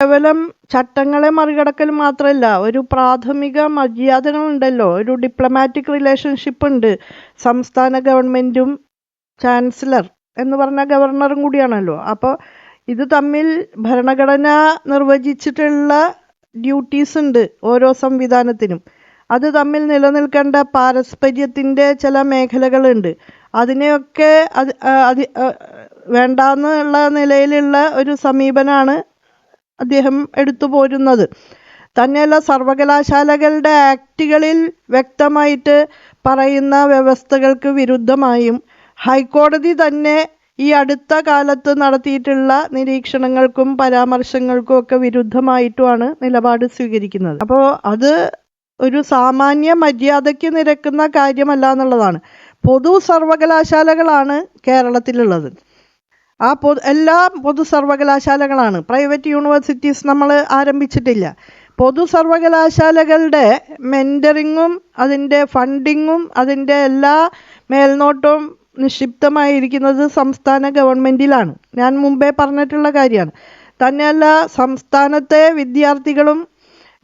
കേവലം ചട്ടങ്ങളെ മറികടക്കൽ മാത്രമല്ല ഒരു പ്രാഥമിക മര്യാദകളുണ്ടല്ലോ ഒരു ഡിപ്ലോമാറ്റിക് റിലേഷൻഷിപ്പ് ഉണ്ട്. സംസ്ഥാന ഗവൺമെന്റും ചാൻസലർ എന്ന് പറഞ്ഞ ഗവർണറും കൂടിയാണല്ലോ. അപ്പോൾ ഇത് തമ്മിൽ ഭരണഘടന നിർവചിച്ചിട്ടുള്ള ഡ്യൂട്ടീസ് ഉണ്ട് ഓരോ സംവിധാനത്തിനും. അത് തമ്മിൽ നിലനിൽക്കേണ്ട പാരസ്പര്യത്തിന്റെ ചില മേഖലകളുണ്ട്. അതിനെയൊക്കെ അത് വേണ്ടാന്നുള്ള നിലയിലുള്ള ഒരു സമീപനമാണ് അദ്ദേഹം എടുത്തു പോരുന്നത്. തന്നെയല്ല സർവകലാശാലകളുടെ ആക്റ്റുകളിൽ വ്യക്തമായിട്ട് പറയുന്ന വ്യവസ്ഥകൾക്ക് വിരുദ്ധമായും ഹൈക്കോടതി തന്നെ ഈ അടുത്ത കാലത്ത് നടത്തിയിട്ടുള്ള നിരീക്ഷണങ്ങൾക്കും പരാമർശങ്ങൾക്കും ഒക്കെ വിരുദ്ധമായിട്ടുമാണ് നിലപാട് സ്വീകരിക്കുന്നത്. അപ്പോൾ അത് ഒരു സാമാന്യ മര്യാദയ്ക്ക് നിരക്കുന്ന കാര്യമല്ല എന്നുള്ളതാണ്. പൊതു സർവകലാശാലകളാണ് കേരളത്തിലുള്ളത്. ആ പൊതു എല്ലാ പൊതു സർവകലാശാലകളാണ്. പ്രൈവറ്റ് യൂണിവേഴ്സിറ്റീസ് നമ്മൾ ആരംഭിച്ചിട്ടില്ല. പൊതു സർവകലാശാലകളുടെ മെന്ററിങ്ങും അതിന്റെ ഫണ്ടിങ്ങും അതിന്റെ എല്ലാ മേൽനോട്ടവും നിക്ഷിപ്തമായിരിക്കുന്നത് സംസ്ഥാന ഗവൺമെന്റിലാണ്. ഞാൻ മുമ്പേ പറഞ്ഞിട്ടുള്ള കാര്യമാണ്. തന്നെയല്ല സംസ്ഥാനത്തെ വിദ്യാർത്ഥികളും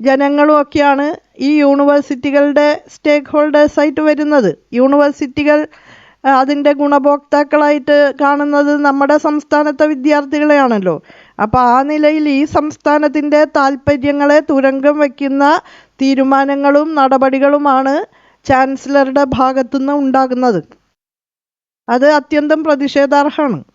ജനങ്ങളും ഒക്കെയാണ് ഈ യൂണിവേഴ്സിറ്റികളുടെ സ്റ്റേക്ക് ഹോൾഡേഴ്സായിട്ട് വരുന്നത്. യൂണിവേഴ്സിറ്റികൾ അതിന്റെ ഗുണഭോക്താക്കളായിട്ട് കാണുന്നത് നമ്മുടെ സംസ്ഥാനത്തെ വിദ്യാർത്ഥികളെയാണല്ലോ. അപ്പോൾ ആ നിലയിൽ ഈ സംസ്ഥാനത്തിന്റെ താല്പര്യങ്ങളെ തുരങ്കം വയ്ക്കുന്ന തീരുമാനങ്ങളും നടപടികളുമാണ് ചാൻസലറുടെ ഭാഗത്തുനിന്ന് ഉണ്ടാകുന്നത്. അത് അത്യന്തം പ്രതിഷേധാർഹമാണ്.